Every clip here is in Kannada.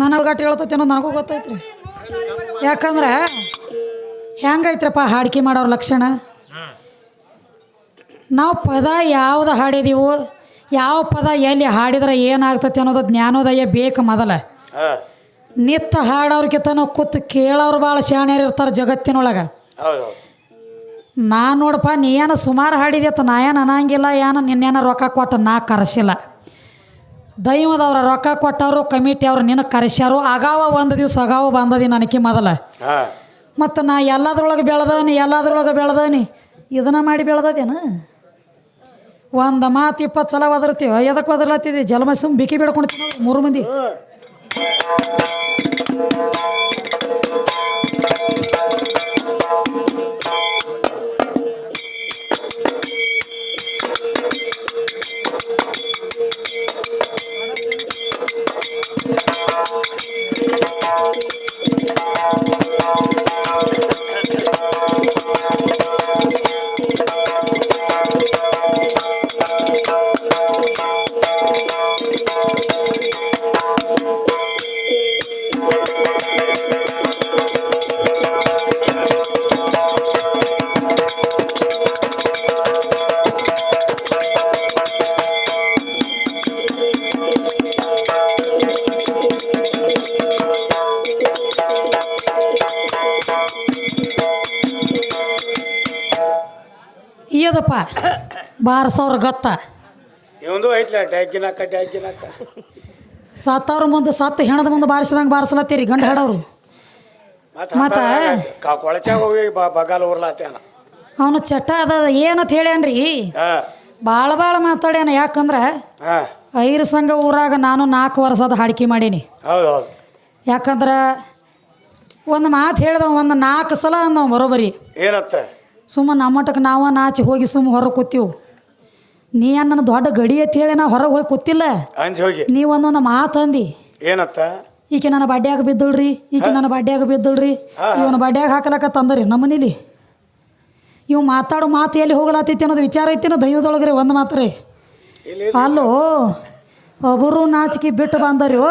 ನನಗೆ ಗಟ್ಟಿ ಹೇಳ್ತೈತೇನೋ ಅನ್ನೋದು ನನಗೂ ಗೊತ್ತೈತ್ರಿ. ಯಾಕಂದ್ರೆ ಹೆಂಗೈತ್ರಪ್ಪ ಹಾಡಿಕೆ ಮಾಡೋರ ಲಕ್ಷಣ? ನಾವು ಪದ ಯಾವ್ದು ಹಾಡಿದೀವು ಯಾವ ಪದ ಎಲ್ಲಿ ಹಾಡಿದ್ರೆ ಏನಾಗ್ತೈತಿ ಅನ್ನೋದು ಜ್ಞಾನೋದಯ ಬೇಕು ಮೊದಲ. ನಿತ್ತ ಹಾಡೋರ್ಗಿತ ನಾವು ಕೂತು ಕೇಳೋರು ಭಾಳ ಶಾಣ್ಯರು ಇರ್ತಾರೆ ಜಗತ್ತಿನೊಳಗೆ. ನಾ ನಾನು ನೋಡಪ್ಪ ನೀ ಏನೋ ಸುಮಾರು ಹಾಡಿದ್ಯತ್ತ ನಾ ಏನು ಅನ್ನಂಗಿಲ್ಲ ಏನು ನಿನ್ನೇನ ರೊಕ್ಕ ಕೊಟ್ಟು ನಾ ಕರೆಸಿಲ್ಲ. ದೈವದವ್ರ ರೊಕ್ಕ ಕೊಟ್ಟವರು ಕಮಿಟಿ ಅವ್ರು ನಿನ್ನ ಕರೆಸ್ಯಾರು. ಅಗಾವ ಒಂದು ದಿವ್ಸ ಅಗಾವ ಬಂದದಿ ನನಗೆ ಮೊದಲ. ಮತ್ತು ನಾ ಎಲ್ಲದ್ರೊಳಗೆ ಬೆಳೆದನಿ ಎಲ್ಲದ್ರೊಳಗೆ ಬೆಳೆದನಿ. ಇದನ್ನ ಮಾಡಿ ಬೆಳೆದದೇನು? ಒಂದು ಮಾತು ಇಪ್ಪತ್ತು ಸಲ ಒದರ್ತೀವಿ? ಎದಕ್ಕೆ ಒದರ್ಲತ್ತಿದ್ವಿ ಜಲಮ ಬಿಕಿ ಬಿಕ್ಕಿ ಮೂರು ಮಂದಿ. ಇದಪ್ಪ ಬಾರ್ಸವ್ರ ಗೊತ್ತ. ಇವಂದು ಐತ್ಲ ಟ್ಯಾಕಿನಾಕ ಟ್ಯಾಕಿನಾಕ ಸತ್ತವ್ರ ಮುಂದೆ ಸತ್ತು ಹೆಣದ ಮುಂದೆ ಬಾರಿಸಿದಂಗೆ ಬಾರಿಸ್ಲತ್ತೀರಿ ಗಂಡ ಹಾಡೋರು ಮತ್ತೆ ಹೋಗಿ ಬಗಾಲ ಉರ್ಲಾತೇನ ಅವನು ಚಟ್ಟ ಅದ ಏನಂತ ಹೇಳ್ಯಾನ್ರಿ? ಭಾಳ ಭಾಳ ಮಾತಾಡ್ಯಾನ ಯಾಕಂದ್ರೆ ಐರ ಸಂಘ ಊರಾಗ ನಾನು ನಾಲ್ಕು ವರ್ಷದ ಹಾಡಿಕೆ ಮಾಡೀನಿ. ಯಾಕಂದ್ರೆ ಒಂದು ಮಾತು ಹೇಳ್ದ ಒಂದು ನಾಲ್ಕು ಸಲ ಅಂದವ ಬರೋಬರಿ. ಏನತ್ತ ಸುಮ್ಮನೆ ನಮ್ಮಟಕ್ಕೆ ನಾವು ನಾಚಿ ಹೋಗಿ ಸುಮ್ಮ ಹೊರಗೆ ಕೂತೀವಿ. ನೀ ನನ್ನ ದೊಡ್ಡ ಗಡಿ ಅಂತ ಹೇಳಿ ನಾ ಹೊರಗೆ ಹೋಗಿ ಕೂತಿಲ್ಲ. ಅಂಜ್ ಹೋಗಿ. ನೀ ಒಂದೊಂದು ಮಾತು ಅಂದಿ. ಏನತ್ತ? ಈಕೆ ನನ್ನ ಬಡ್ಡ್ಯಾಗ ಬಿದ್ದಳ್ರಿ ಈಕೆ ನನ್ನ ಬಡ್ಡ್ಯಾಗ ಬಿದ್ದಳ್ರಿ ಇವನ ಬಡ್ಡ್ಯಾಗ ಹಾಕಲಕ್ಕ ತಂದರಿ ನಮ್ಮನೇಲಿ ಇವು ಮಾತಾಡೋ ಮಾತು ಎಲ್ಲಿ ಹೋಗಲತ್ತೈತಿ ಅನ್ನೋದು ವಿಚಾರ ಐತಿನ ದೈವದೊಳಗ್ರಿ ಒಂದು ಮಾತು ರೀ. ಇಲ್ಲಿ ಅಲ್ಲೋ ಒಬ್ಬರು ನಾಚಿಕೆ ಬಿಟ್ಟು ಬಂದರ್ಯೋ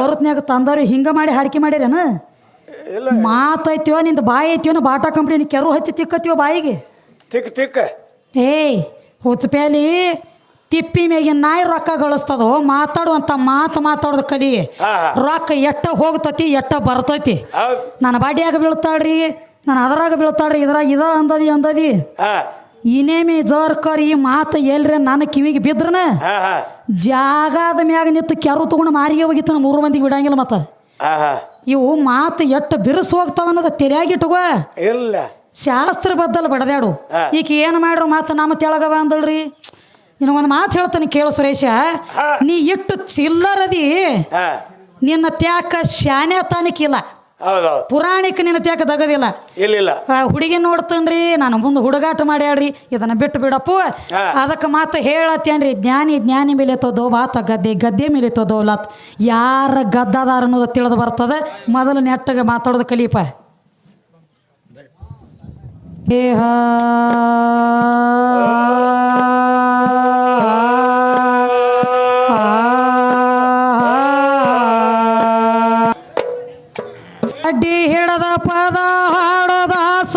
ಬರುತ್ನ್ಯಾಗ ತಂದವ್ರಿ ಹಿಂಗೆ ಮಾಡಿ ಹಾಡಿಕೆ ಮಾಡಿರೇನು? ಮಾತೈತಿಯೋ ನಿಂದು ಬಾಯಿ ಐತಿಯೋ ಬಾಟಾ ಕಂಪ್ನಿ ಕೆರು ಹಚ್ಚಿ ತಿಕ್ಕತ್ತೀವೋ ಬಾಯಿಗೆ. ತಿಕ್ ತಿಕ್. ಏಯ್ ಹುಚ್ಚಪೇಲಿ ತಿಪ್ಪಿ ಮೇಗಿನ ನಾಯಿ ರೊಕ್ಕ ಗಳಿಸ್ತದೋ ಮಾತಾಡುವಂತ ಮಾತು ಮಾತಾಡೋದು ಕಲಿ. ರೊಕ್ಕ ಎಟ್ಟ ಹೋಗ್ತತಿ ಎಟ್ಟ ಬರ್ತೈತಿ. ನನ್ನ ಬಾಡಿಯಾಗ ಬೀಳ್ತಾಳ್ರಿ ನಾನು ಅದರಾಗ ಬೀಳ್ತಾಳ್ರಿ ಇದ್ರಾಗ ಇದ ಅಂದದಿ ಅಂದದಿ. ಇನೇಮಿ ಜರ್ಕರ್ ಈ ಮಾತು ಎಲ್ರಿ ನನ್ನ ಕಿವಿಗೆ ಬಿದ್ರನ? ಜಾಗದ ಮ್ಯಾಗ ನಿಂತು ಕೆರು ತಗೊಂಡು ಮಾರಿಗೆ ಹೋಗಿತ್ತು ಮೂರು ಮಂದಿಗೆ ಬಿಡಂಗಿಲ್ಲ ಮತ್ತೆ. ಇವು ಮಾತು ಎಟ್ಟು ಬಿರುಸು ಹೋಗ್ತಾವ ಅನ್ನೋದು ಇಲ್ಲ. ಶಾಸ್ತ್ರ ಬದ್ದಲ್ ಬಡದ್ಯಾಡು ಹಾ. ಈಕೆ ಏನು ಮಾಡ್ರು ಮಾತು ನಮ್ಮ ತೆಳಗ ಬಂದಳ್ರಿ ನಿನಗೊಂದು ಮಾತು ಹೇಳ್ತಾನೆ ಕೇಳು ಸುರೇಶ. ನೀ ಇಟ್ಟು ಚಿಲ್ಲರದಿ. ನಿನ್ನ ತ್ಯಾಕ ಶಾನೆ ತಾನಿಕಿಲ್ಲ. ಪುರಾಣಿಕ ನಿನ್ನ ತ್ಯಾಕ ದಗದಿಲ್ಲ ಇಲ್ಲ ಹುಡುಗಿ ನೋಡ್ತೇನ್ರಿ ನಾನು ಮುಂದೆ ಹುಡುಗಾಟ ಮಾಡ್ಯಾಡ್ರಿ ಇದನ್ನ ಬಿಟ್ಟು ಬಿಡಪ್ಪು. ಅದಕ್ಕೆ ಮಾತು ಹೇಳತ್ತೇನ್ರಿ ಜ್ಞಾನಿ ಜ್ಞಾನಿ ಮೇಲೆ ತೋದೋ ಬಾತ ಗದ್ದೆ ಗದ್ದೆ ಮೇಲೆ ತೋದೋ ಲತ್. ಯಾರ ಗದ್ದದಾರ ಅನ್ನೋದು ತಿಳಿದು ಬರ್ತದ? ಮೊದಲು ನೆಟ್ಟಗೆ ಮಾತಾಡೋದು ಕಲೀಪ. ದೇಹ ಪದ ಹಾಡೋದಾಸ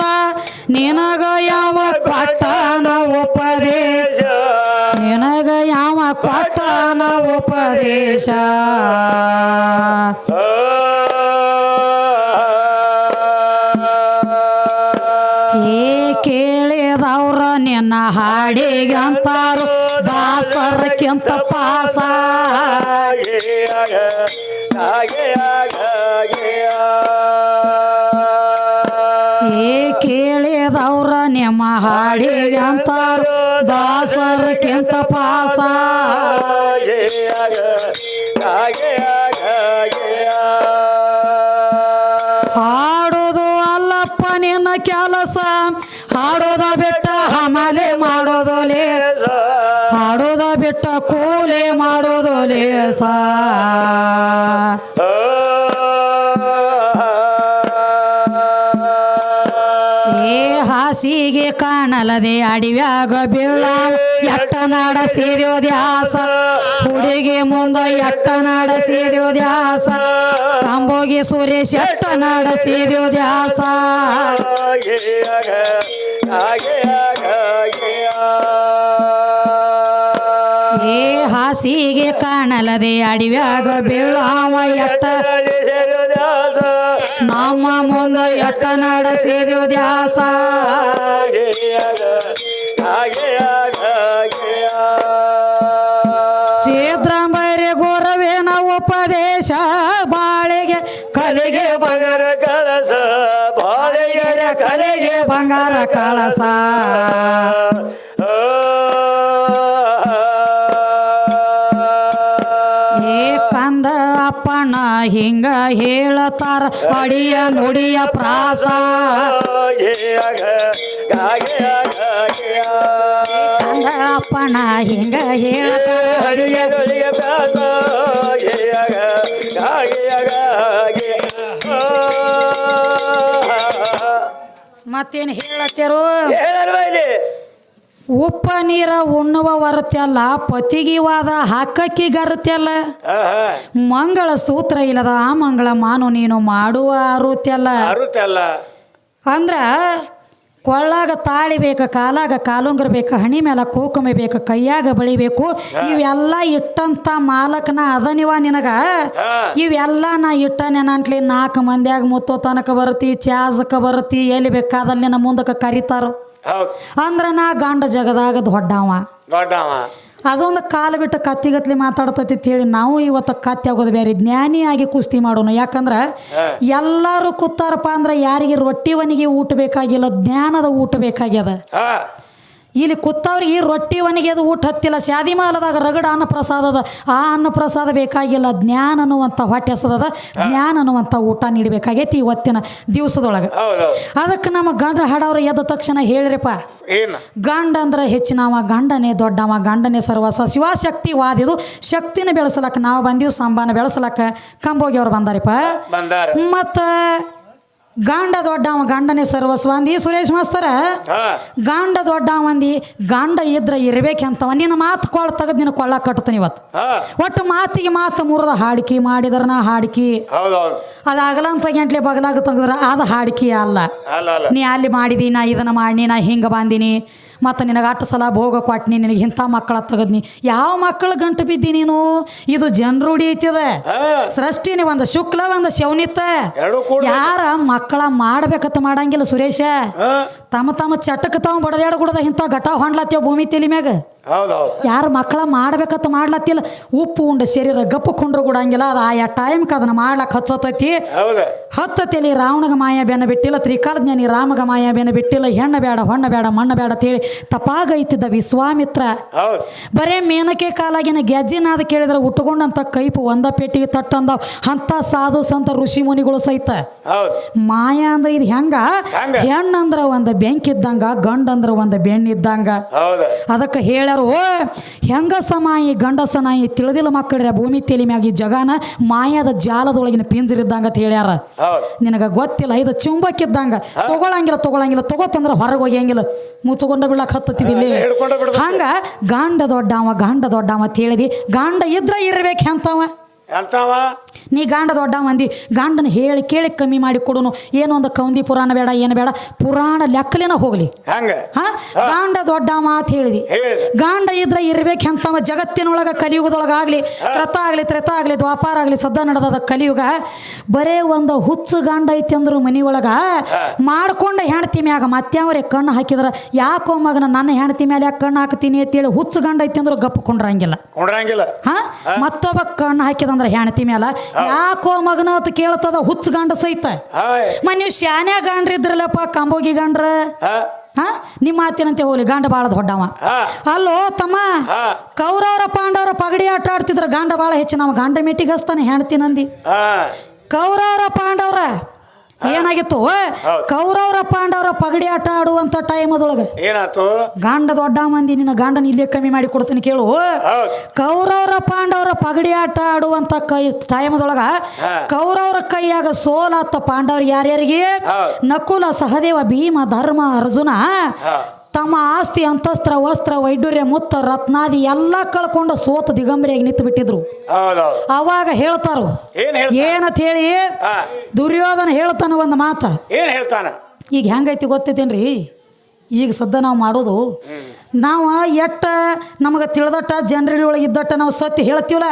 ನಿನಗ ಯಾವ ಕೊಟ್ಟನ ಉಪದೇಶ? ನಿನಗ ಯಾವ ಕೊಟ್ಟನ ಉಪದೇಶ? ಏ ಕೇಳಿದವ್ರ ನಿನ್ನ ಹಾಡಿಗೆ ಅಂತಾರು, ದಾಸರಕ್ಕಿಂತ ಹಾಡಿಗೆ ಅಂತಾರು ಕೆಂತ ಪಾಸ. ಹಾಡೋದು ಅಲ್ಲಪ್ಪ ನಿನ್ನ ಕೆಲಸ. ಹಾಡೋದ ಬಿಟ್ಟ ಹಮಲೆ ಮಾಡೋದು ಲೇಸ. ಹಾಡೋದ ಬಿಟ್ಟ ಕೂಲೆ ಮಾಡೋದು ಲೇಸ. ಹಾಸಿಗೆ ಕಾಣಲದೆ ಅಡಿವ್ಯಾಗ ಬೀಳ ಎಟ್ಟ ನಡೆಸಿದ್ಯೋ ದ್ಯಾಸ ಹುಡುಗಿ ಮುಂದ ಎಟ್ಟ ನಡೆಸಿದ್ಯೋ ದ್ಯಾಸ ಕಂಬೋಗಿ ಸುರೇಶ್ ಎಟ್ಟ ನಡೆಸಿದ್ಯೋ ದ್ಯಾಸ ಏ ಹಾಸಿಗೆ ಕಾಣಲದೆ ಅಡಿವ್ಯಾಗ ಬೀಳಾವ ಎಟ್ಟ ನಮ್ಮ ಮುಂದೆ ಎಟ್ಟ ನಡೆಸಿದ್ಯೋ ದ್ಯಾಸ ಸಿದ್ರಾಂಬೈರಿ ಗುರವೇನ ಉಪದೇಶ. ಬಾಳಿಗೆ ಕಲೆಗೆ ಬಂಗಾರ ಕಳಸ. ಬಾಳಿಗೆ ಕಲೆಗೆ ಬಂಗಾರ ಕಳಸ. ಹಿಂಗ ಹೇಳತಾರ ಅಡಿಯ ನುಡಿಯ ಪ್ರಾಸ. ಅಪ್ಪಣ ಹಿಂಗ ಹೇಳತಾರ. ಅಡಿಯ ಮತ್ತೇನು ಹೇಳತ್ತೇರು? ಉಪ್ಪ ನೀರ ಉಣ್ಣುವ ವರತ್ಯಲ್ಲ ಪತಿಗಿವಾದ ಹಾಕಕ್ಕಿ ಗರುತ್ಯಲ್ಲ ಮಂಗಳ ಸೂತ್ರ ಇಲ್ಲದ ಆ ಮಂಗಳ ಮಾನು ನೀನು ಮಾಡುವ ಅರುತ್ಯಲ್ಲ ಅರುತ್ತಲ್ಲ. ಅಂದ್ರ ಕೊಳ್ಳಾಗ ತಾಳಿ ಬೇಕ ಕಾಲಾಗ ಕಾಲುಂಗ್ರ ಬೇಕು ಹಣಿ ಮೇಲೆ ಕೂಕುಮೆ ಬೇಕು ಕೈಯಾಗ ಬಳಿಬೇಕು. ಇವೆಲ್ಲ ಇಟ್ಟಂತ ಮಾಲಕನ ಅದನಿವ ನಿನಗ. ಇವೆಲ್ಲ ನಾ ಇಟ್ಟ ನೆನಂಟ್ಲಿ ನಾಲ್ಕು ಮಂದಿಯಾಗ ಮುತ್ತೋ ತನಕ ಬರುತ್ತಿ ಚಾಜಕ ಬರುತ್ತಿ ಎಲ್ಲಿ ಬೇಕಾದಲ್ಲಿ ನಿನ್ನ ಮುಂದಕ್ಕೆ ಕರಿತಾರೋ. ಅಂದ್ರ ನಾ ಗಂಡ ಜಗದಾಗ ದೊಡ್ಡವ ದೊಡ್ಡವ ಅದೊಂದು ಕಾಲು ಬಿಟ್ಟು ಕತ್ತಿಗತ್ಲಿ ಮಾತಾಡ್ತತಿ ಹೇಳಿ ನಾವು ಇವತ್ತು ಕತ್ತಿ ಆಗೋದು ಬೇರೆ ಜ್ಞಾನಿಯಾಗಿ ಕುಸ್ತಿ ಮಾಡೋಣ ಯಾಕಂದ್ರೆ ಎಲ್ಲರೂ ಕೂತಾರಪ್ಪ ಅಂದ್ರೆ ಯಾರಿಗೆ ರೊಟ್ಟಿ ಒನಿಗೆ ಊಟ ಬೇಕಾಗಿಲ್ಲ ಜ್ಞಾನದ ಊಟ ಬೇಕಾಗ್ಯದ. ಇಲ್ಲಿ ಕೂತವ್ರಿಗೆ ರೊಟ್ಟಿ ಒಣಗಿ ಅದು ಊಟ ಹತ್ತಿಲ್ಲ. ಶಾದಿ ಮಾಲದಾಗ ರಗಡ ಅನ್ನ ಪ್ರಸಾದ ಅದ. ಆ ಅನ್ನ ಪ್ರಸಾದ ಬೇಕಾಗಿಲ್ಲ. ಜ್ಞಾನ ಅನ್ನುವಂಥ ಹೊಟ್ಟೆ ಹಸದದ ಜ್ಞಾನ ಅನ್ನುವಂಥ ಊಟ ನೀಡಬೇಕಾಗೈತಿ ಇವತ್ತಿನ ದಿವಸದೊಳಗೆ. ಅದಕ್ಕೆ ನಮ್ಮ ಗಂಡ ಹಾಡವ್ರು ಎದ್ದ ತಕ್ಷಣ ಹೇಳ್ರಿಪ್ಪ. ಗಂಡ ಅಂದ್ರೆ ಹೆಚ್ಚಿನವ ಗಂಡನೇ ದೊಡ್ಡವ ಗಂಡನೇ ಸರ್ವಸ ಶಿವಶಕ್ತಿ ವಾದಿದು ಶಕ್ತಿನ ಬೆಳೆಸಲಕ್ಕ ನಾವು ಬಂದೀವಿ ಸಂಬಾನ ಬೆಳೆಸಲಕ್ಕ. ಕಂಬೋಗಿ ಅವ್ರು ಬಂದಾರಿಪ್ಪ. ಬಂದಾರ. ಮತ್ತು ಗಂಡ ದೊಡ್ಡವ ಗಂಡನೇ ಸರ್ವಸ್ವ ಅಂದಿ ಸುರೇಶ್ ಮಾಸ್ತರ ಗಾಂಡ ದೊಡ್ಡವ ಅಂದಿ ಗಾಂಡ ಇದ್ರ ಇರ್ಬೇಕಂತವ. ನಿನ್ನ ಮಾತು ಕೊಳ್ಳ ತೆಗೆದು ನಿನ್ನ ಕೊಳ್ಳ ಕಟ್ತಾನೆ ಇವತ್ತು. ಒಟ್ಟು ಮಾತಿಗೆ ಮಾತು ಮುರಿದ ಹಾಡಿಕೆ ಮಾಡಿದ್ರ ನಾ ಹಾಡಿಕೆ. ಅದು ಅಗಲಂತ ಗಂಟ್ಲೆ ಬಗಲಾಗ ತೆಗೆದ್ರ ಅದು ಹಾಡಿಕೆ ಅಲ್ಲ. ನೀ ಅಲ್ಲಿ ಮಾಡಿದಿ ನಾ ಇದನ್ನ ಮಾಡಿ ನಾ ಹಿಂಗೆ ಬಂದೀನಿ. ಮತ್ತು ನಿನಗೆ ಅಟ್ಟು ಸಲ ಭೋಗ ಕೊಟ್ನಿ ನಿನಗೆ ಇಂಥ ಮಕ್ಕಳ ತೆಗದ್ನಿ. ಯಾವ ಮಕ್ಕಳು ಗಂಟು ಬಿದ್ದಿ ನೀನು? ಇದು ಜನರೂಢಿ ಐತಿದ. ಸೃಷ್ಟಿನಿ ಒಂದು ಶುಕ್ಲ ಒಂದು ಶವನಿತ್ತ ಯಾರ ಮಕ್ಕಳ ಮಾಡ್ಬೇಕತ್ತ ಮಾಡಂಗಿಲ್ಲ ಸುರೇಶ? ತಮ್ಮ ತಮ್ಮ ಚಟಕ್ಕೆ ತಾವು ಬಡದಾಡ ಗುಡದ ಇಂಥ ಘಟ ಹೊಂಡ್ಲತ್ತೇವ ಭೂಮಿ ತಲೆ ಮ್ಯಾಗ? ಹೌದೌದು ಯಾರು ಮಕ್ಕಳ ಮಾಡ್ಬೇಕಂತ ಮಾಡ್ಲತ್ತಿಲ್ಲ. ಉಪ್ಪು ಉಂಡ ಶರೀರ ಗಪ್ಪು ಕುಂಡ್ರು ಕೊಡಂಗಿಲ್ಲ ಅದು ಆಯಾ ಟೈಮ್ಗೆ ಅದನ್ನ ಮಾಡ್ಲಕ್ಕೆ ಹಚ್ಚತೈತಿ. ಹೌದು. ಹತ್ತತೆಲಿ ರಾವಣಗ ಮಾಯ ಬೆನ್ನ ಬಿಟ್ಟಿಲ್ಲ ತ್ರಿಕಾಲಜ್ಞಾನಿ ರಾಮಗ ಮಾಯ ಬೆನ್ನ ಬಿಟ್ಟಿಲ್ಲ ಹೆಣ್ಣ ಬೇಡ ಹೊಣ್ಣ ಬೇಡ ಮಣ್ಣ ಬೇಡ ಅಂತೇಳಿ ತಪಾಗೈತಿದ್ದ ವಿಶ್ವಾಮಿತ್ರ. ಹೌದು. ಬರೇ ಮೇನಕೆ ಕಾಲಾಗಿನ ಗೆಜ್ಜಿನಾದ ಕೇಳಿದ್ರೆ ಉಟ್ಕೊಂಡಂತ ಕೈಪು ಒಂದ ಪೆಟ್ಟಿಗೆ ತಟ್ಟಂದ. ಅಂತ ಸಾಧು ಸಂತ ಋಷಿ ಮುನಿಗಳು ಸಹಿತ. ಹೌದು. ಮಾಯ ಅಂದ್ರೆ ಇದು ಹೆಂಗ? ಹೆಣ್ಣಂದ್ರ ಒಂದು ಬೆಂಕಿದ್ದಂಗ ಗಂಡಂದ್ರ ಒಂದು ಬೆಣ್ಣಿದ್ದಂಗ. ಹೌದು. ಅದಕ್ಕೆ ಹೇಳ್ಯಾರು ಓ ಹೆಂಗಸ ಮಾಯಿ ಗಂಡಸ ನಾಯಿ ತಿಳಿದಿಲ್ಲ ಮಕ್ಕಳ್ರೆ ಭೂಮಿ ತಲೆ ಮ್ಯಾಗಿ ಜಗಾನ ಮಾಯಾದ ಜಾಲದೊಳಗಿನ ಪಿಂಜರಿದ್ದಂಗ ಅಂತ ಹೇಳ್ಯಾರ. ನಿನಗ ಗೊತ್ತಿಲ್ಲ ಇದು ಚುಂಬಕ್ಕಿದ್ದಂಗ ತಗೊಳಂಗಿಲ್ಲ ತಗೊಳಂಗಿಲ್ಲ ತಗೋತಂದ್ರ ಹೊರಗೆ ಹೋಗ್ಯಂಗಿಲ್ಲ. ಮುಚ್ಚಕೊಂಡ ಬೀಳಕ್ ಹತ್ತತಿದಿಲ್ಲಿ. ಹಂಗ ಗಂಡ ದೊಡ್ಡವ ಗಂಡ ದೊಡ್ಡವ ಅಂತ ಹೇಳಿದಿ. ಗಂಡ ಇದ್ರ ಇರ್ಬೇಕು ಎಂತವ? ಎಂತವ ನೀ ಗಂಡ ದೊಡ್ಡ ಮಂದಿ ಗಂಡನ ಹೇಳಿ ಕೇಳಿ ಕಮ್ಮಿ ಮಾಡಿ ಕೊಡುನು. ಏನೋ ಒಂದು ಕೌಂದಿ ಪುರಾಣ ಬೇಡ ಏನು ಬೇಡ ಪುರಾಣ ಲೆಕ್ಕಲೇನ ಹೋಗ್ಲಿ. ಹಂಗ? ಹಾ? ಗಂಡ ದೊಡ್ಡ ಮಾತು ಹೇಳಿದಿ. ಹೇಳಿದೆ. ಗಂಡ ಇದ್ರೆ ಜಗತ್ತಿನೊಳಗೆ ಜಗತ್ತಿನೊಳಗ ಕಲಿಯುಗದೊಳಗಾಗ್ಲಿ ಕೃತ ಆಗ್ಲಿ ತ್ರೇತ ಆಗ್ಲಿ ದ್ವಾಪಾರ ಆಗ್ಲಿ ಸದ್ದ ನಡೆದದ ಕಲಿಯುಗ ಬರೇ ಒಂದು ಹುಚ್ಚು ಗಂಡ ಐತಿ ಅಂದ್ರು ಮನಿಯೊಳಗ ಮಾಡ್ಕೊಂಡ ಹೆಣ್ತಿ ಮ್ಯಾಗ ಮತ್ಯಾವ್ರೆ ಕಣ್ಣು ಹಾಕಿದ್ರ ಯಾಕೋ ಮಗನ ನನ್ನ ಹೆಣ್ತಿ ಮೇಲೆ ಯಾಕೆ ಕಣ್ಣು ಹಾಕ್ತೀನಿ ಅಂತೇಳಿ ಹುಚ್ಚು ಗಂಡ ಐತಿ ಅಂದ್ರು ಗಪ್ಪ ಕೊಂಡ್ರಂಗಿಲ್ಲ. ಕೊಂಡ್ರಂಗಿಲ್ಲ. ಹಾ? ಮತ್ತೊಬ್ಬ ಕಣ್ಣು ಹಾಕಿದಂದ್ರ ಹೆಣ್ತಿ ಮ್ಯಾಲ. ಯಾಕೋ ಮಗನ ಅಂತ ಕೇಳ್ತದ ಹುಚ್ಚ ಗಂಡ ಸಹಿತ. ಮ ನೀವು ಶಾನ್ಯ ಗಂಡ್ರ ಇದ್ರಲ್ಲಪ್ಪ ಕಂಬೋಗಿ ಗಂಡ್ರ? ಹಾ. ನಿಮ್ಮ ಮಾತಿನಂತೆ ಹೋಗ್ಲಿ ಗಂಡ ಬಾಳ ದೊಡ್ಡವ ಅಲ್ಲೋ ತಮ್ಮ ಕೌರವರ ಪಾಂಡವರ ಪಗಡಿ ಆಟ ಆಡ್ತಿದ್ರ ಗಂಡ ಬಾಳ ಹೆಚ್ಚು. ನಾವು ಗಂಡ ಮೆಟ್ಟಿಗೆ ಹಸ್ತಾನೆ ಹೆಣ್ತಿನಂದಿ ಕೌರವರ ಪಾಂಡವರ ಏನಾಗಿತ್ತು. ಕೌರವರ ಪಾಂಡವರ ಪಗಡಿ ಆಟ ಆಡುವಂತ ಟೈಮ್ ಅದೊಳಗೆ ಏನಾಯ್ತು? ಗಂಡ ದೊಡ್ಡ ಮಂದಿ ನಿನ್ನ ಗಂಡನ ಇಲ್ಲೇ ಕಮ್ಮಿ ಮಾಡಿ ಕೊಡ್ತೀನಿ ಕೇಳು. ಕೌರವರ ಪಾಂಡವರ ಪಗಡಿ ಆಟ ಆಡುವಂತ ಕೈ ಟೈಮದೊಳಗ ಅದೊಳಗ ಕೌರವರ ಕೈಯಾಗ ಸೋಲಾತ ಪಾಂಡವ್ರ ಯಾರ್ಯಾರಿಗೆ. ನಕುಲ ಸಹದೇವ ಭೀಮ ಧರ್ಮ ಅರ್ಜುನ. ತಮ್ಮ ಆಸ್ತಿ ಅಂತಸ್ತ್ರ ವಸ್ತ್ರ ವೈಡೂರ್ಯ ಮುತ್ತ ರತ್ನಾದಿ ಎಲ್ಲ ಕಳ್ಕೊಂಡು ಸೋತ ದಿಗಂಬರಿಯಾಗಿ ನಿಂತು ಬಿಟ್ಟಿದ್ರು ಅವಾಗ ಹೇಳ್ತಾರು ಏನಂತ ಹೇಳಿ ದುರ್ಯೋಧನ ಹೇಳ್ತಾನ ಒಂದು ಮಾತ. ಏನ್ ಹೇಳ್ತಾನ? ಈಗ ಹೆಂಗೈತಿ ಗೊತ್ತೈತೇನ್ರಿ ಈಗ ಸದ್ದ ನಾವು ಮಾಡೋದು ನಾವು ಎಟ್ಟ ನಮಗೆ ತಿಳಿದಟ್ಟ ಜನರಲ್ ಒಳಗೆ ಇದ್ದಟ್ಟ ನಾವು ಸತ್ಯ ಹೇಳ್ತೀವಲ್ಲ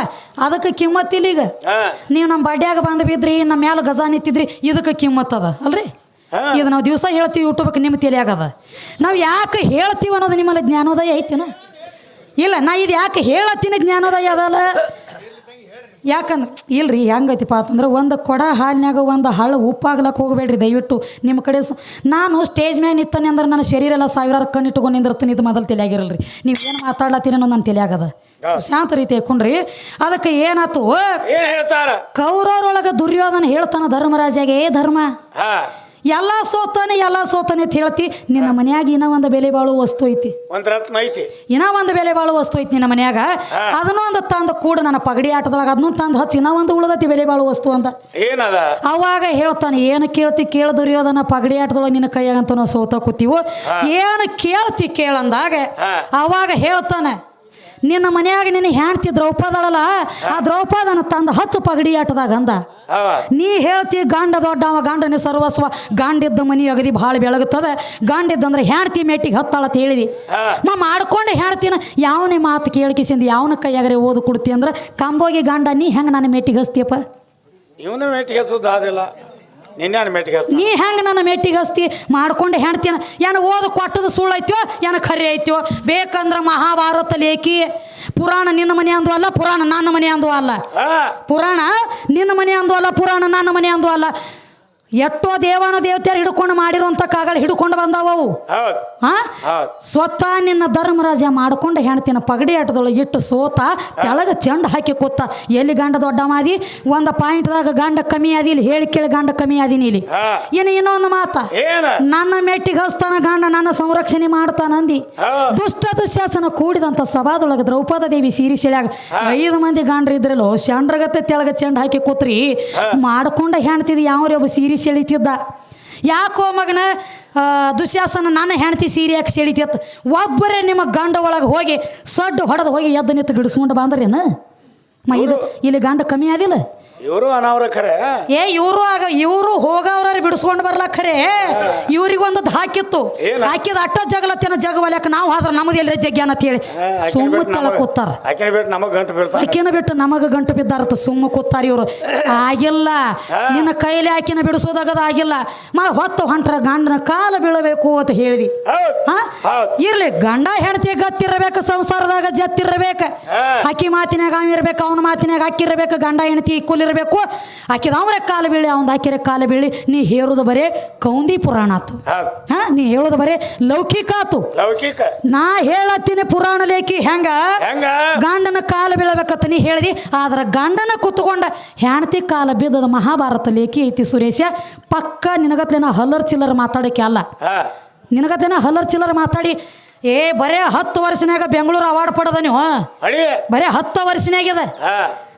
ಅದಕ್ಕೆ ಕಿಮ್ಮತ್ತಿಲ್ಲ ಈಗ. ನೀವು ನಮ್ಮ ಬಡ್ಯಾಗ ಬಂದು ಬಿದ್ರಿ ನಮ್ಮ ಮ್ಯಾಲ ಗಜಾ ನಿಂತಿದ್ರಿ ಇದಕ್ಕೆ ಕಿಮ್ಮತ್ತದ ಅಲ್ರಿ. ಇದು ನಾವು ದಿವಸ ಹೇಳ್ತೀವಿ ಯೂಟ್ಯೂಬಕ್ಕೆ ನಿಮ್ಮ ತಲೆಯಾಗದ ನಾವು ಯಾಕೆ ಹೇಳ್ತೀವಿ ಅನ್ನೋದು ನಿಮ್ಮಲ್ಲಿ ಜ್ಞಾನೋದಯ ಐತೇನು? ಇಲ್ಲ ನಾ ಇದು ಯಾಕೆ ಹೇಳತ್ತೀನಿ ಜ್ಞಾನೋದಯ ಅದಲ್ಲ? ಯಾಕಂದ್ರೆ ಇಲ್ರಿ ಹೆಂಗೈತಿಪ್ಪ ಅಂತಂದ್ರೆ ಒಂದು ಕೊಡ ಹಾಲಿನಾಗ ಒಂದು ಹಳ್ಳು ಉಪ್ಪಾಗ್ಲಕ್ಕೆ ಹೋಗಬೇಡ್ರಿ ದಯವಿಟ್ಟು ನಿಮ್ಮ ಕಡೆ ಸ- ನಾನು ಸ್ಟೇಜ್ ಮೇಲೆ ನಿಂತಾನೆ ಅಂದ್ರೆ ನನ್ನ ಶರೀರ ಎಲ್ಲ ಸಾವಿರಾರು ಕಣ್ಣು ಇಟ್ಕೊಂಡು ನಿಂದಿರ್ತೀನಿ ಇದು ಮೊದಲು ತಲೆಯಾಗಿರಲ್ರಿ ನೀವು ಏನು ಮಾತಾಡ್ಲತ್ತೀನಿ ಅನ್ನೋದು ನನ್ನ ತಲೆಯಾಗದ ಶಾಂತ ರೀತಿ ಹಾಕೊಂಡ್ರಿ ಅದಕ್ಕೆ ಏನಾಯ್ತು ಕೌರವರೊಳಗೆ ದುರ್ಯೋಧನ ಹೇಳ್ತಾನ ಧರ್ಮರಾಜಾಗೆ ಏ ಧರ್ಮ ಎಲ್ಲ ಸೋತಾನೆ ಎಲ್ಲ ಸೋತಾನೆ ಅಂತ ಹೇಳ್ತಿ ನಿನ್ನ ಮನ್ಯಾಗ ಇನ್ನ ಒಂದು ಬೆಲೆ ಬಾಳು ವಸ್ತು ಐತಿ. ಇನ್ನ ರತ್ನ ಐತಿ. ಇನ್ನೂ ಒಂದು ಬೆಲೆ ಬಾಳು ವಸ್ತು ಐತಿ ನಿನ್ನ ಮನ್ಯಾಗ. ಅದನ್ನೂ ಒಂದು ತಂದು ಕೂಡ ನನ್ನ ಪಗಡಿ ಆಟದೊಳಗೆ ಅದನ್ನೂ ತಂದು ಹಚ್ಚಿ ಇನ್ನ ಒಂದು ಉಳದತಿ ಬೆಲೆ ಬಾಳು ವಸ್ತು ಅಂತ ಏನದ? ಅವಾಗ ಹೇಳ್ತಾನೆ ಏನು ಕೇಳ್ತಿ ಕೇಳ ದುರ್ಯೋಧನ ಪಗಡಿ ಆಟದೊಳಗೆ ನಿನ್ನ ಕೈಯಾಗಂತ ನಾವು ಸೋತ ಕೂತೀವು. ಏನು ಕೇಳ್ತಿ ಕೇಳಂದಾಗ. ಅವಾಗ ಹೇಳ್ತಾನೆ ನಿನ್ನ ಮನ್ಯಾಗ ನಿನ್ನ ಹೆಣ್ತಿ ದ್ರೌಪದಳಲ್ಲ ಆ ದ್ರೌಪದನ ತಂದು ಹಚ್ಚು ಪಗಡಿ ಆಟದಾಗ ಅಂದ. ನೀ ಹೇಳ್ತಿ ಗಂಡ ದೊಡ್ಡವ ಗಂಡನ ಸರ್ವಸ್ವ ಗಂಡಿದ್ದ ಮನಿ ಅಗದಿ ಭಾಳ ಬೆಳಗುತ್ತದೆ. ಗಂಡಿದ್ದಂದ್ರೆ ಹೆಣ್ತಿ ಮೆಟ್ಟಿಗೆ ಹತ್ತಾಳ ಹೇಳಿದಿ. ಮಾಡ್ಕೊಂಡು ಮಾ ಮಾಡ್ಕೊಂಡೆ ಹೇಳ್ತೀನ ಯಾವನೇ ಮಾತು ಕೇಳ್ಕಿಸಿಂದ ಯಾವನ ಕೈಯಾಗರೆ ಓದು ಕೊಡ್ತಿ ಅಂದ್ರೆ ಕಂಬೋಗಿ ಗಂಡ ನೀ ಹೆಂಗೆ ನನ್ನ ಮೆಟ್ಟಿಗೆ ಹಸ್ತಿಯಪ್ಪ ಇವನ ಮೇಟಿಗೆ ಹಸುದಾದಿಲ್ಲ ನಿನ್ನೆ ನೀ ಹೆಂಗೆ ನನ್ನ ಮೆಟ್ಟಿಗೆ ಹಸ್ತಿ ಮಾಡ್ಕೊಂಡು ಹೆಣ್ತೀನ ಏನು ಓದು ಕೊಟ್ಟದ ಸುಳ್ಳು ಐತ್ಯೋ ಏನು ಖರೆ ಐತ್ಯೋ? ಬೇಕಂದ್ರೆ ಮಹಾಭಾರತ ಲೇಖಿ. ಪುರಾಣ ನಿನ್ನ ಮನೆ ಅಂದು ಅಲ್ಲ ಪುರಾಣ ನನ್ನ ಮನೆ ಅಂದು ಅಲ್ಲ ಪುರಾಣ ನಿನ್ನ ಮನೆ ಅಂದು ಅಲ್ಲ ಪುರಾಣ ನನ್ನ ಮನೆ ಅಂದು ಅಲ್ಲ ಎಷ್ಟೋ ದೇವಾನು ದೇವತೆಯರು ಹಿಡ್ಕೊಂಡು ಮಾಡಿರುವಂತ ಕಾಗಲ್ ಹಿಡ್ಕೊಂಡು ಬಂದವವು. ಹಾ ಹೌದ್. ಸ್ವತಃ ನಿನ್ನ ಧರ್ಮರಾಜ ಮಾಡ್ಕೊಂಡು ಹೆಣ್ತಿನ ಪಗಡಿ ಆಟದೊಳಗೆ ಇಟ್ಟು ಸೋತ ತೆಳಗೆ ಚೆಂಡ ಹಾಕಿ ಕೂತ ಎಲ್ಲಿ ಗಂಡ ದೊಡ್ಡ ಮಾದಿ ಒಂದು ಪಾಯಿಂಟ್ದಾಗ ಗಂಡ ಕಮ್ಮಿ ಆದಿ ಇಲ್ಲಿ? ಹೇಳಿ ಕೇಳಿ ಗಂಡ ಕಮ್ಮಿ ಆದೀನಿ ಇಲ್ಲಿ. ಇನ್ನು ಇನ್ನೊಂದು ಮಾತ. ನನ್ನ ಮೆಟ್ಟಿಗೆ ಹಸ್ತಾನ ಗಂಡ ನನ್ನ ಸಂರಕ್ಷಣೆ ಮಾಡ್ತಾನಂದಿ ಅಂದಿ. ದುಷ್ಟ ದುಶ್ಯಾಸನ ಕೂಡಿದಂತ ಸಭಾದೊಳಗೆ ದ್ರೌಪದ ದೇವಿ ಸೀರಿ ಸೆಳ್ಯಾಗ ಐದು ಮಂದಿ ಗಂಡ್ರಿದ್ರಲ್ಲೋ ಇದ್ರಲ್ಲೋ ಶಂಡ್ರಗತ್ತೆ ತೆಳಗ ಚೆಂಡ ಹಾಕಿ ಕೂತ್ರಿ. ಮಾಡ್ಕೊಂಡ ಹೆಣ್ತಿದ್ ಯಾವ್ರಿ ಒಬ್ಬ ಸೀರಿ ಸೆಳಿತಿದ್ದ. ಯಾಕೋ ಮಗನ ದುಶ್ಯಾಸನ ನನ್ನ ಹೆಂಡತಿ ಸೀರೆ ಯಾಕೆ ಸೆಳಿತಿತ್ತ? ಒಬ್ಬರೇ ನಿಮ್ಮ ಗಂಡ ಒಳಗೆ ಹೋಗಿ ಸಡ್ಡು ಹೊಡೆದು ಹೋಗಿ ಎದ್ದು ನಿಂತು ಬಿಡಿಸ್ಕೊಂಡು ಬಂದ್ರೇನು? ಮ ಇದು ಇಲ್ಲಿ ಗಂಡ ಕಮ್ಮಿ ಆದಿಲ್ಲ? ಇವರು ಅನಾವ್ರ ಖರೆ. ಏ ಇವರು ಆಗ ಇವರು ಹೋಗವ್ರ ಬಿಡಿಸ್ಕೊಂಡು ಬರ್ಲಾಖರೆ ಇವ್ರಿಗೊಂದು ಹಾಕಿತ್ತು? ಹಾಕಿದ ಅಟ್ಟ ಜಗಲತ್ತಿನ ಜಗವಲ್ಯಾಕ ನಾವು ಆದ್ರ ನಮ್ದು ಎಲ್ರಿ ಜಗ್ಗಿ ಅಂತ ಹೇಳಿ. ಸುಮ್ಮ ತಲ ಕೂತಾರ ಆಕೆ ಬಿಟ್ಟು ನಮಗ್ ಗಂಟು ಬೀಳ್ತಾನೆ ಆಕಿನ ಬಿಟ್ಟು ನಮಗ ಗಂಟು ಬಿದ್ದಾರತ್ತ ಸುಮ್ಮ ಕೂತಾರ ಇವರು. ಆಗಿಲ್ಲ. ನಿನ್ನ ಕೈಲಿ ಆಕಿನ ಬಿಡಿಸೋದಾಗದ ಆಗಿಲ್ಲ. ಮಾ ಹೊತ್ತು ಹೊಂಟ್ರ ಗಂಡನ ಕಾಲ ಬೀಳಬೇಕು ಅಂತ ಹೇಳಿದಿ. ಹೌದ್. ಹಾ? ಇರ್ಲಿ ಗಂಡ ಹೆಂಡತಿ ಗತ್ತಿರಬೇಕು ಸಂಸಾರದಾಗ ಜತ್ತಿರಬೇಕು. ಆಕಿ ಮಾತಿನಾಗ ಅವ ಇರ್ಬೇಕು ಅವನ ಮಾತಿನಾಗ ಹಾಕಿರ್ಬೇಕು ಗಂಡ ಹೆಂಡತಿ ಈಕ್ವಲ್ ಇರಬೇಕು ಆಕಿದವರ ಕಾಲ ಬೀಳಿ ಅವನ ಆಕಿರ ಕಾಲ ಬೀಳಿ ನೀ ಹೇಳೋದು ಬರೇ ಕೌಂದಿ ಪುರಾಣ ಆತು. ಹಾ ನೀ ಹೇಳೋದು ಬರೇ ಲೌಕಿಕ ಆತು. ಲೌಕಿಕ. ನಾ ಹೇಳತ್ತೀನಿ ಪುರಾಣ ಲೇಖಿ ಹೆಂಗ? ಗಂಡನ ಕಾಲ ಬೀಳಬೇಕತ್ತ ನೀ ಹೇಳಿದಿ ಆದ್ರ ಗಂಡನ ಕುತ್ಕೊಂಡ ಹೆಣ್ತಿ ಕಾಲ ಬಿದ್ದದ ಮಹಾಭಾರತ ಲೇಖಿ ಐತಿ ಸುರೇಶ ಪಕ್ಕ ನಿನಗತ್ಲೇನ ಹಲ್ಲರ್ ಚಿಲ್ಲರ್ ಮಾತಾಡೋಕೆ ಅಲ್ಲ. ನಿನಗತ್ತೇನ ಹಲ್ಲರ್ ಚಿಲ್ಲರ್ ಮಾತಾಡಿ ಏ ಬರೇ ಹತ್ತು ವರ್ಷನಾಗ ಬೆಂಗಳೂರು ಅವಾರ್ಡ್ ಪಡೆದ ನೀವು? ಬರೇ ಹತ್ತು ವರ್ಷನಾಗಿದೆ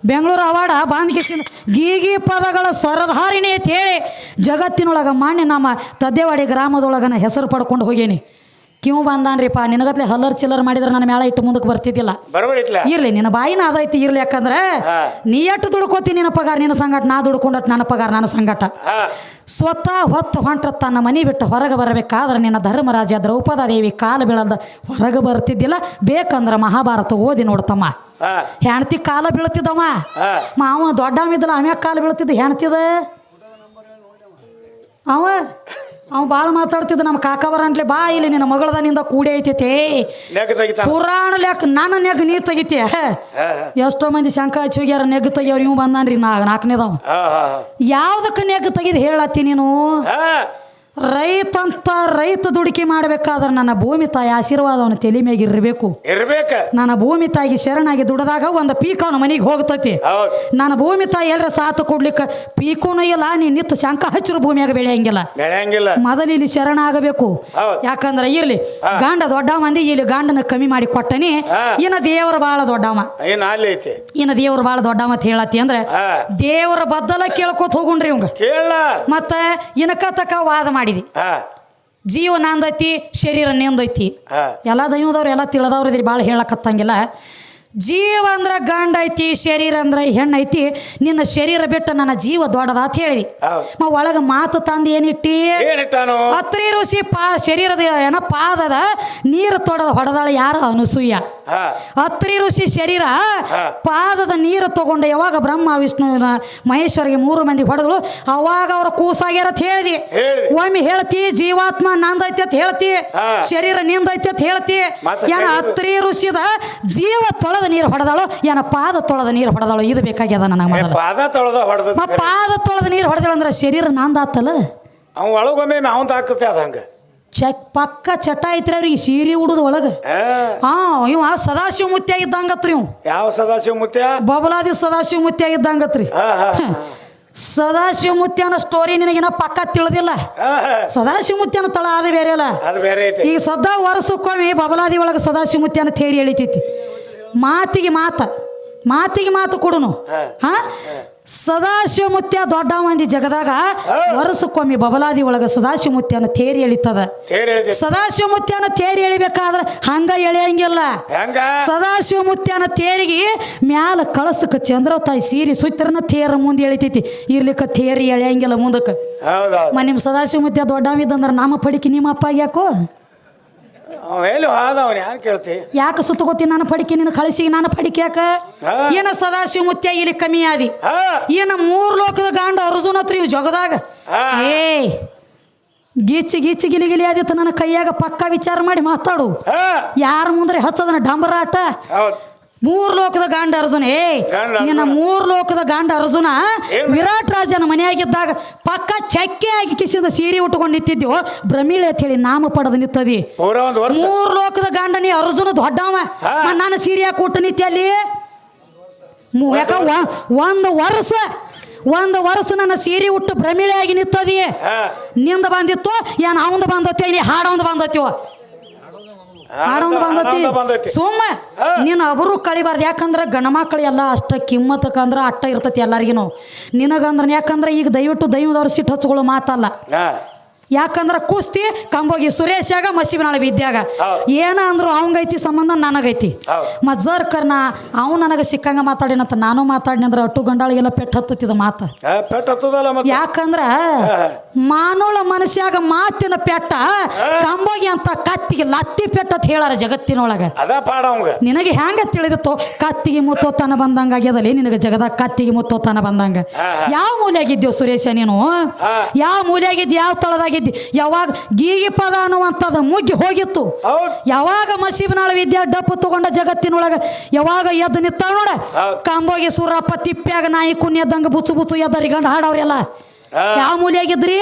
ಬೆಂಗಳೂರು ಅವಾರ್ಡ ಬಾಂಧಕಿಸಿದ ಗೀಗಿ ಪದಗಳ ಸರಧಾರಿಣಿ ಅಂತ ಹೇಳಿ ಜಗತ್ತಿನೊಳಗ ಮಾನ್ಯ ನಮ್ಮ ತದ್ದೇವಾಡಿ ಗ್ರಾಮದೊಳಗನ ಹೆಸರು ಪಡ್ಕೊಂಡು ಹೋಗೇನಿ. ಕಿವು ಬಂದಾನ್ರಿಪ್ಪ ನಿನಗತ್ಲೆ ಹಲ್ಲರ್ ಚಿಲ್ಲರ್ ಮಾಡಿದ್ರೆ ನನ್ನ ಮೇಳ ಇಟ್ಟು ಮುಂದಕ್ಕೆ ಬರ್ತಿದ್ದಿಲ್ಲ. ಇರ್ಲಿ ನಿನ್ನ ಬಾಯಿನ ಅದೈತಿ ಇರ್ಲಿ ಯಾಕಂದ್ರೆ ನೀ ಎಷ್ಟು ದುಡ್ಕೋತಿ ನಿನ್ನ ಪಗಾರ? ನಿನ್ನ ಸಂಗಟ ನಾ ದುಡ್ಕೊಂಡಟ್ ನನ್ನ ಪಗಾರ ನನ್ನ ಸಂಗಟ. ಸ್ವತಃ ಹೊತ್ತು ಹೊಂಟ್ರ ತನ್ನ ಮನೆ ಬಿಟ್ಟು ಹೊರಗೆ ಬರಬೇಕಾದ್ರೆ ನಿನ್ನ ಧರ್ಮರಾಜ ದ್ರೌಪದ ದೇವಿ ಕಾಲು ಬೀಳಲ್ದ ಹೊರಗೆ ಬರ್ತಿದ್ದಿಲ್ಲ. ಬೇಕಂದ್ರೆ ಮಹಾಭಾರತ ಓದಿ ನೋಡ್ತಮ್ಮ ಹೆಣ್ತಿ ಕಾಲ ಬೀಳ್ತಿದ್ದವ. ಮಾವ ದೊಡ್ಡ ದೊಡ್ಡವಿದ್ದಲ್ಲ ಅಮ್ಯಾಗ ಕಾಲು ಬೀಳ್ತಿದ್ದ? ಹೆಣ್ತಿದ? ಅವ? ಅವ ಭಾಳ ಮಾತಾಡ್ತಿದ್ದ ನಮ್ಮ ಕಾಕವರ ಅಂತ ಬಾ ಇಲ್ಲಿ ನಿನ್ನ ಮಗಳದ ನಿಂದ ಕೂಡಿ ಐತೈತೆ. ಪುರಾಣ ಲೆಕ್ಕ ನನ್ನ ನೆಗ್ ನೀ ತೆಗಿತೀಯ ಎಷ್ಟೋ ಮಂದಿ ಶಂಕ ಹಚ್ಚಿ ಹೋಗ್ಯಾರ ನೆಗ್ ತೆಗಿಯವ್ರು ಇವ್ ಬಂದಾನ್ರಿ ನಾ ನಾಲ್ಕನೇದವ. ಯಾವ್ದಕ್ಕೆ ನೆಗ್ ತೆಗಿದ್ ಹೇಳತ್ತಿ ನೀನು? ಹಾ ರೈತ ದುಡುಕಿ ಮಾಡ್ಬೇಕಾದ್ರೆ ನನ್ನ ಭೂಮಿ ತಾಯಿ ಆಶೀರ್ವಾದ ಅವನ ತಲೆ ಮ್ಯಾಗ ಇರಬೇಕು. ಇರ್ಬೇಕ. ನನ್ನ ಭೂಮಿ ತಾಯಿಗೆ ಶರಣಾಗಿ ದುಡದಾಗ ಒಂದು ಪೀಕನ ಅವನ ಮನೆಗೆ ಹೋಗ್ತೈತಿ. ನನ್ನ ಭೂಮಿ ತಾಯಿ ಎಲ್ಲರ ಸಾಥ್ ಕೊಡ್ಲಿಕ್ಕೆ ಪೀಕೂನು ಇಲ್ಲ ನೀ ನಿತ್ತು ಶಂಕ ಹಚ್ಚಿರು ಭೂಮಿಯಾಗ ಬೆಳೆಯಂಗಿಲ್ಲ. ಬೆಳೆಯಂಗಿಲ್ಲ. ಮೊದಲು ಇಲ್ಲಿ ಶರಣ ಆಗಬೇಕು. ಯಾಕಂದ್ರೆ ಇರ್ಲಿ ಗಂಡ ದೊಡ್ಡ ಮಂದಿ ಇಲ್ಲಿ ಗಂಡನ ಕಮ್ಮಿ ಮಾಡಿ ಕೊಟ್ಟನಿ. ಇನ್ನ ದೇವ್ರ ಬಾಳ ದೊಡ್ಡವ. ಇನ್ನ ದೇವ್ರ ಬಾಳ ದೊಡ್ಡವ ಅಂತ ಹೇಳತ್ತಿ ಅಂದ್ರೆ ದೇವರ ಬದ್ದಲ ಕೇಳ್ಕೊತ ಹೋಗುಣ್ರಿ ಇವಂಗ. ಮತ್ತೆ ಇನಕ ತಕ ವಾದ ಮಾಡಿದಿ. ಜೀವ ನಂದೈತಿ ಶರೀರ ನಿಂದೈತಿ. ಎಲ್ಲ ದೈವದವ್ರು ಎಲ್ಲ ತಿಳಿದವ್ರು ಇದ್ರಿ ಭಾಳ ಹೇಳಕತ್ತಂಗಿಲ್ಲ. ಜೀವ ಅಂದ್ರೆ ಗಂಡ ಐತಿ ಶರೀರ ಅಂದ್ರೆ ಹೆಣ್ಣೈತಿ ಐತಿ. ನಿನ್ನ ಶರೀರ ಬಿಟ್ಟು ನನ್ನ ಜೀವ ದೊಡ್ಡದ ಅಂತ ಹೇಳಿದಿ. ಒಳಗ ಮ ಒಳಗೆ ಮಾತು ತಂದು ಏನಿಟ್ಟಿ ಅತ್ರಿ ಋಷಿ ಪಾ ಶರೀರದ ಏನ ಪಾದದ ನೀರು ತೊಡದ ಹೊಡೆದಾಳ ಯಾರ? ಅನುಸೂಯ. ಅತ್ರಿ ಋಷಿ ಶರೀರ ಪಾದದ ನೀರು ತಗೊಂಡು ಯಾವಾಗ ಬ್ರಹ್ಮ ವಿಷ್ಣು ಮಹೇಶ್ವರಿಗೆ ಮೂರು ಮಂದಿ ಹೊಡೆದಳು ಅವಾಗ ಅವ್ರ ಕೂಸಾಗ್ಯಾರ ಅಂತ ಹೇಳಿದಿ. ಹೇಳಿ ಒಮ್ಮೆ ಹೇಳ್ತಿ ಜೀವಾತ್ಮ ನಂದೈತಿ ಅಂತ ಹೇಳ್ತಿ. ಶರೀರ ನಿಂದೈತಿ ಅಂತ ಹೇಳ್ತಿ. ಯಾರ ಅತ್ರಿ ಋಷಿದ ಜೀವ ತೊಳೆದ ನೀರು ಹೊಡೆದಾಳು? ಏನ ಪಾದ ತೊಳೆದ ನೀರು ಹೊಡೆದಾಳು? ಇದು ಬೇಕಾಗ್ಯದ ನನಗೆ ಪಾದ ತೊಳೆದ ಹೊಡೆದ ಪಾದ ತೊಳೆದ ನೀರು ಹೊಡೆದಾಳು ಅಂದ್ರೆ ಶರೀರ ನಾಂದಾತಲ್ಲ? ಅವ ಒಳಗೊಮ್ಮೆ ನಾವು ಹಾಕುತ್ತೆ ಅದ ಹಂಗ. ಚಕ್ ಪಕ್ಕ ಚಟ ಐತ್ರಿ ಅವ್ರಿಗೆ ಸೀರೆ ಉಡುದು ಒಳಗೆ. ಹಾ. ಇವ ಸದಾಶಿವ ಮುತ್ಯ ಇದ್ದಂಗತ್ರಿ ಇವ್. ಯಾವ ಸದಾಶಿವ ಮುತ್ಯ ಬಬಲಾದಿ ಸದಾಶಿವ ಮುತ್ಯ ಇದ್ದಂಗತ್ರಿ ಮುತ್ತೆ ಸದಾಶಿವ ಮುತ್ಯನ ಸ್ಟೋರಿ ನಿನಗಿನ ಪಕ್ಕ ತಿಳಿದಿಲ್ಲ. ಸದಾಶಿವ ಮುತ್ಯನ ತಳ ಅದು ಬೇರೆ ಅಲ್ಲ ಈಗ ಸದಾ ವರ್ಷಕ್ಕೊಮ್ಮೆ ಬಬಲಾದಿ ಒಳಗೆ ಸದಾಶಿವ ಮುತ್ಯನ ಥೇರಿ ಎಳಿತೈತಿ. ಮಾತಿಗೆ ಮಾತ ಮಾತಿಗೆ ಮಾತು ಕೊಡುನು. ಹಾ. ಸದಾಶಿವ ಮುತ್ಯ ದೊಡ್ಡ ಮಂದಿ ಜಗದಾಗ ವರ್ಷಕ್ಕೊಮ್ಮೆ ಬಬಲಾದಿ ಒಳಗ ಸದಾಶಿವ ಮುತ್ಯನ ಥೇರಿ ಎಳಿತದ. ತೇರಿ ಐತಿ ಸದಾಶಿವ ಮುತ್ಯನ ತೇರಿ ಎಳಿಬೇಕಾದ್ರೆ ಹಂಗ ಎಳೆಯಂಗಿಲ್ಲ. ಸದಾಶಿವಮುತ್ಯನ ಸದಾಶಿವ ಮುತ್ಯನ ತೇರಿಗೆ ಮ್ಯಾಲ ಕಳಸಕ್ಕೆ ಚಂದ್ರ ತಾಯಿ ಸೀರಿ ಸುತ್ತರನ ತೇರ ಮುಂದೆ ಎಳಿತೈತಿ. ಇರ್ಲಿಕ್ಕ ತೇರಿ ಎಳೆಯಂಗಿಲ್ಲ ಮುಂದಕ್ಕೆ. ಮನಿಮ್ ನಿಮ್ಮ ಸದಾಶಿವ ಮುತ್ಯ ದೊಡ್ಡವಿದ್ದಂದ್ರೆ ನಾಮ ಪಡಿಕೆ ನಿಮ್ಮ ಅಪ್ಪ ಯಾಕೋ ಅವ ಎಲ್ಲಿ ಹೋದ ಅವನ್ ಯಾರು ಕೇಳ್ತಿ? ಯಾಕೆ ಸುತ್ತಗೋತಿ ನಾನು ಪಡಿಕೆ? ನಿನ್ನ ಕಳಿಸಿ ನಾನು ಪಡಿಕೆ ಯಾಕ? ಹಾ. ಏನ ಸದಾಶಿವ ಮುತ್ಯ ಇಲ್ಲಿ ಕಮ್ಮಿ ಆದಿ. ಏನ ಮೂರ್ ಲೋಕದ ಗಾಂಡ ಅರ್ಜುನ ಹತ್ರ ಇವ್ ಜಗದಾಗ. ಏ ಗಿಚ್ಚಿ ಗಿಚ್ಚಿ ಗಿಲಿ ಗಿಲಿ ಆದಿತ್ತು ನನ್ನ ಕೈಯಾಗ ಪಕ್ಕ ವಿಚಾರ ಮಾಡಿ ಮಾತಾಡು. ಯಾರ ಮುಂದ್ರೆ ಹಚ್ಚದನ ಡಂಬರಾಟ? ಮೂರ್ ಲೋಕದ ಗಾಂಡ ಅರ್ಜುನ. ಏ ಗಾಂಡ ಅರ್ಜುನ. ನಿನ್ನ ಮೂರ್ ಲೋಕದ ಗಾಂಡ ಅರ್ಜುನ. ವಿರಾಟ್ ರಾಜನ ಮನೆಯಾಗಿದ್ದಾಗ ಪಕ್ಕ ಚಕ್ಕೆ ಆಗಿ ಕಿಸಿದ ಸೀರೆ ಉಟ್ಕೊಂಡು ನಿಂತಿದ್ದೆವು ಬ್ರಹ್ಮಿಳೆ ಅಂತ ಹೇಳಿ ನಾಮ ಪಡೆದು ನಿಂತದಿ. ಪೂರ ಒಂದು ವರ್ಷ. ಮೂರ್ ಲೋಕದ ಗಂಡನಿ ಅರ್ಜುನ ದೊಡ್ಡವ. ಹಾ. ನಾನು ಸೀರೆ ಹಾಕಿ ಕೊಟ್ಟು ನಿತ್ಯ ಅಲ್ಲಿ. ಮೂ- ಯಾಕ ವ- ಒಂದು ವರ್ಷ. ಒಂದು ವರ್ಷ ನನ್ನ ಸೀರೆ ಉಟ್ಟು ಭ್ರಮಿಳೆ ಆಗಿ ನಿಂತದಿ. ಹಾ. ನಿಂದ ಬಂದಿತ್ತು ಏನ್ ಅವಂದ ಬಂದತಿ ನೀ ಹಾಡೊಂದು ಬಂದತಿವ ಹಾಡೊಂದು ಬಂದತಿ ಆನಂದ ಬಂದತಿ. ಸುಮ್ಮ. ನೀನು ಅಬರು ಕಳಿಬಾರ್ದು. ಯಾಕಂದ್ರೆ ಗಣಮಕ್ಳು ಎಲ್ಲ ಅಷ್ಟ ಕಿಮ್ಮತ್ತಕ್ಕಂದ್ರೆ ಅಟ್ಟ ಇರ್ತತಿ ಎಲ್ಲರಿಗೂ ನಿನಗಂದ್ರೆ ಯಾಕಂದ್ರೆ ಈಗ ದಯವಿಟ್ಟು ದೈವದವ್ರು ಸಿಟ್ಟು ಹಚ್ಕೊಳ್ಳೋ ಮಾತಲ್ಲ. ಯಾಕಂದ್ರೆ ಕುಸ್ತಿ ಕಂಬೋಗಿ ಸುರೇಶಾಗ ಮಸೀಬನಾಳ ವಿದ್ಯಾಗ. ಏನ ಅಂದ್ರು ಅವಂಗೈತಿ ಸಂಬಂಧ ನನಗೈತಿ. ಮಜ್ಜರ್ ಕರ್ನ ಅವ್ ನನಗೆ ಸಿಕ್ಕಂಗ ಮಾತಾಡಿನಂತ ನಾನು ಮಾತಾಡಿನ ಅಂದ್ರೆ ಅಟ್ಟು ಗಂಡಾಳಿಗೆಲ್ಲ ಪೆಟ್ಟು ಹತ್ತತಿದ ಮಾತು. ಯಾಕಂದ್ರ ಮಾನೋಳ ಮನಸ್ಸಿಯಾಗ ಮಾತಿನ ಪೆಟ್ಟ ಕಂಬೋಗಿ ಅಂತ ಕತ್ತಿಗೆ ಲತ್ತಿ ಪೆಟ್ಟ ಅಂತ ಹೇಳಾರ ಜಗತ್ತಿನೊಳಗ. ನಿನಗೆ ಹೆಂಗ ತಿಳಿದಿತ್ತು? ಕತ್ತಿಗೆ ಮುತ್ತೋತನ ಬಂದಂಗ ಆಗ್ಯದಲ್ಲಿ ನಿನಗೆ ಜಗದಾಗ ಕತ್ತಿಗೆ ಮುತ್ತೋತನ ಬಂದಂಗ. ಯಾವ ಮೂಲೆಯಾಗಿದ್ಯೋ ಸುರೇಶ ನೀನು. ಯಾವ ಮೂಲೆಯಾಗಿದ್ದು ಯಾವ ಯಾವಾಗ ಗೀಗಿ ಪದ ಅನ್ನುವಂಥದ್ದು ಮುಗ್ಗಿ ಹೋಗಿತ್ತು. ಯಾವಾಗ ಮಸೀಬನಾಳ ವಿದ್ಯಾ ಡಪ್ಪು ತಗೊಂಡ ಜಗತ್ತಿನೊಳಗೆ ಯಾವಾಗ ಎದ್ದು ನಿತ್ತ ನೋಡ. ಕಾಂಬೋಗಿ ಸೂರಪ್ಪ ತಿಪ್ಪ್ಯಾಗ ನಾಯಿ ಕುಣ್ಯದಂಗ ಬುಚ್ಚು ಬುಚ್ಚು ಎದ್ದರಿಗಂಡ ಹಾಡವ್ರೆಲ್ಲ. ಯಾವ ಮೂಲಿಯಾಗಿದ್ರಿ?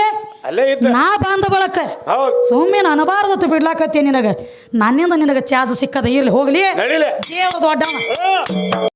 ನಾ ಬಂದ ಬಳಕ. ಸುಮ್ಮನೆ ಅನಬಾರ್ದತ್ತು ಬಿಡ್ಲಾಕತ್ತೆ ನಿನಗ. ನನ್ನಿಂದ ನಿನಗ ಚಾಜ್ ಸಿಕ್ಕದ ಇರ್ಲಿ ಹೋಗ್ಲಿ. ದೊಡ್ಡವ ಹಾ.